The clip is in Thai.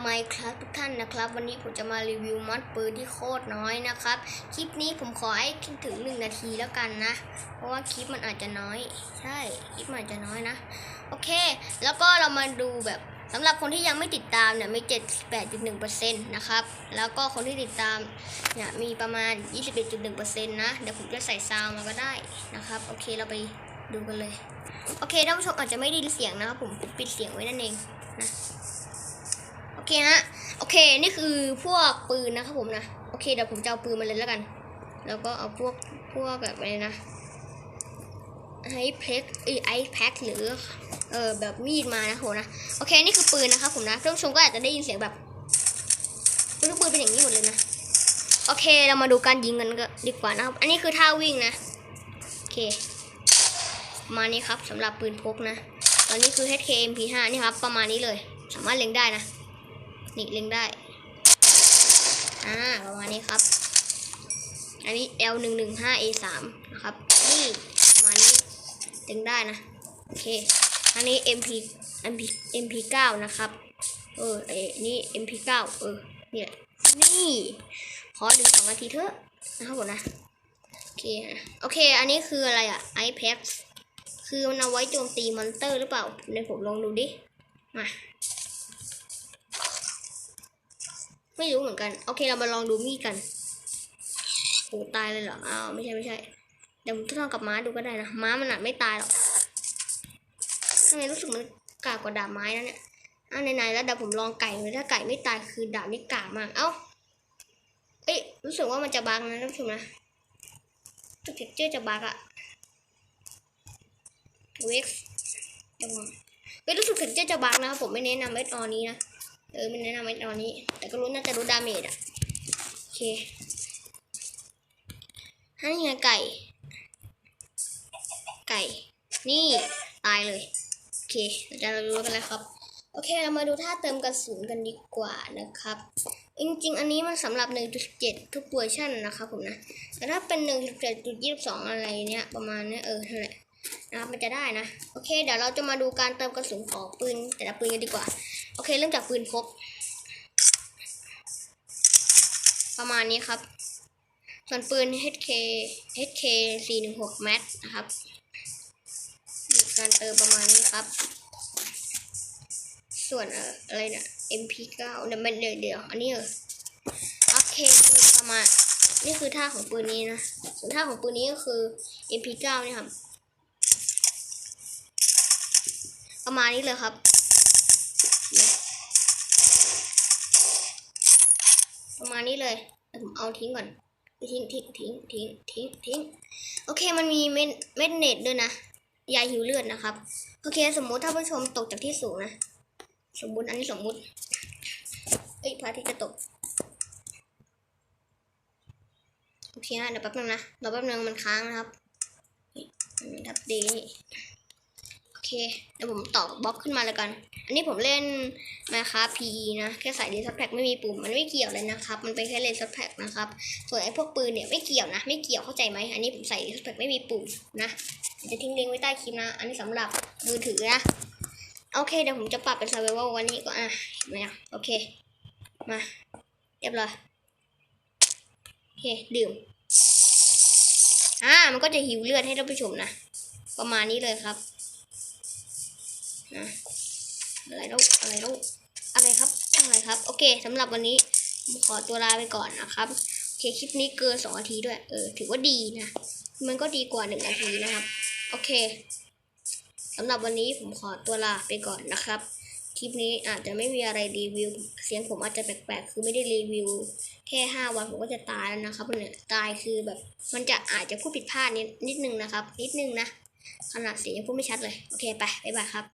ไมครับทุกท่านนะครับ วันนี้ผมจะมารีวิวมอดปืนที่โคตรน้อยนะครับ คลิปนี้ผมขอให้ถึงหนึ่งนาทีแล้วกันนะ เพราะว่าคลิปมันอาจจะน้อย ใช่คลิปมันอาจจะน้อยนะ โอเค แล้วก็เรามาดูแบบสำหรับคนที่ยังไม่ติดตามเนี่ยมี 78.1%นะครับ แล้วก็คนที่ติดตามเนี่ยมีประมาณ 21.1%นะ เดี๋ยวผมจะใส่ซาวมาก็ได้นะครับ โอเคเราไปดูกันเลย โอเคท่านผู้ชมอาจจะไม่ได้ยินเสียงนะครับผมปิดเสียงไว้นั่นเองนะ เคฮะ โอเค นี่คือพวกปืนนะครับผมนะ โอเค เดี๋ยวผมจะเอาปืนมาเลยแล้วกัน แล้วก็เอาพวก พวกแบบอะไรนะไอเพล็กไอแพ็คหรือ เออแบบมีดมานะโหนะ โอเค นี่คือปืนนะครับผมนะท่านผู้ชมก็อาจจะได้ยินเสียงแบบทุกปืนเป็นอย่างนี้หมดเลยนะ โอเค เรามาดูการยิงกันก็ดีกว่านะครับ อันนี้คือท่าวิ่งนะ โอเค มานี้ครับสำหรับปืนพกนะ ตอนนี้คือ HKMP5 นี่ครับ ประมาณนี้เลย สามารถเล็งได้นะ นี่เล็งได้ อ่า ประมาณนี้ครับ อันนี้ L115A3 นะครับ นี่ประมาณนี้เล็งได้นะ โอเค อันนี้ MP MP MP9 นะครับ เออไอ้นี่ MP9 เออ นี่แหละ นี่ ขอถึงสองนาทีเถอะนะครับผมนะ โอเคนะโอเค อันนี้คืออะไรอะ iPad คือมันเอาไว้โจมตีมอนเตอร์หรือเปล่าเดี๋ยวผมลองดูดิ มา ไม่รู้เหมือนกัน โอเคเรามาลองดูมีดกันโอ้ตายเลยเหรอ อ้าว ไม่ใช่ไม่ใช่ เดี๋ยวผมทดลองกับม้าดูก็ได้นะ ม้ามันอาจไม่ตายหรอกทำไมรู้สึกมันกากกว่าดาบไม้นะเนี่ยอ้าวไหนๆแล้วเดี๋ยวผมลองไก่เลยถ้าไก่ไม่ตายคือดาบนี่กากมาก เอ้า เอ้ยรู้สึกว่ามันจะบังนะท่านผู้ชมนะตัวเท็กเจอร์จะบักอะเว็กจังหวะเฮ้ยรู้สึกเท็กเจอร์จะบักนะครับผมไม่แนะนำเม็ดออนี้นะ เออไม่แนะนำเม็ดออนี้ แต่ก็รู้น่าจะรู้ดาเมจอะ โอเคให้ไงไก่ ไก่ นี่ตายเลย โอเคเราจะรู้กันแล้วครับ โอเค เรามาดูท่าเติมกระสุนกันดีกว่านะครับ จริงๆ อันนี้มันสำหรับ 1.7 ทุกเวอร์ชันนะครับผมนะ แต่ถ้าเป็น 1.7.22 อะไรเนี้ยประมาณเนี้ยเออนั่นแหละ นะครับมันจะได้นะ โอเค เดี๋ยวเราจะมาดูการเติมกระสุนของปืนแต่ละปืนกันดีกว่า โอเค เริ่มจากปืนพก ประมาณนี้ครับ ส่วนปืน HK HK 416 Max นะครับการเติมประมาณนี้ครับ ส่วนอะไรเนี่ย MP9 เดี๋ยวมันเดี๋ยวเดี๋ยวอันนี้เออโอเคคือประมาณนี่คือท่าของปืนนี้นะส่วนท่าของปืนนี้ก็คือ MP9 นี่ครับ ประมาณนี้เลยครับประมาณนี้เลยผมเอาทิ้งก่อน ทิ้งทิ้งทิ้งทิ้งทิ้งทิ้งโอเคมันมีเม็ดเม็ดเน็ตด้วยนะยาหิวเลือดนะครับ โอเค สมมุติถ้าผู้ชมตกจากที่สูงนะ สมมุติอันนี้สมมุติเอ้ยพระอาทิตย์จะตก โอเคนะเดี๋ยวแป๊บนึงนะเดี๋ยวแป๊บนึงมันค้างนะครับนี่มันดับดี เคเดี๋ยวผมต่อบล็อกขึ้นมาแล้วกัน อันนี้ผมเล่นมาคา PE นะ แค่ใส่เลสแพ็กไม่มีปุ่ม มันไม่เกี่ยวเลยนะครับ มันเป็นแค่เลสแพ็กนะครับ ส่วนไอ้พวกปืนเนี่ยไม่เกี่ยวนะ ไม่เกี่ยวเข้าใจไหม อันนี้ผมใส่เลสแพ็กไม่มีปุ่มนะจะทิ้งลิงก์ไว้ใต้คลิปนะ อันนี้สำหรับมือถือนะ โอเคเดี๋ยวผมจะปรับเป็น survival วันนี้ก็อะเห็นไหมอะโอเค มาเรียบร้อยโอเคดื่มอ่ามันก็จะหิวเลือดให้ท่านผู้ชมนะ ประมาณนี้เลยครับ นะอะไรแล้วอะไรแล้วอะไรครับอะไรครับ โอเคสำหรับวันนี้ผมขอตัวลาไปก่อนนะครับโอเคคลิปนี้เกินสองนาทีด้วยเออถือว่าดีนะ มันก็ดีกว่าหนึ่งนาทีนะครับ โอเคสำหรับวันนี้ผมขอตัวลาไปก่อนนะครับ คลิปนี้อาจจะไม่มีอะไรรีวิว เสียงผมอาจจะแปลกๆ คือไม่ได้รีวิว แค่ห้าวันผมก็จะตายแล้วนะครับเนี่ยตายคือแบบ มันจะอาจจะพูดผิดพลาดนิดนิดนึงนะครับ นิดนึงนะขนาดเสียงยังพูดไม่ชัดเลย โอเคไปบ๊ายบายครับ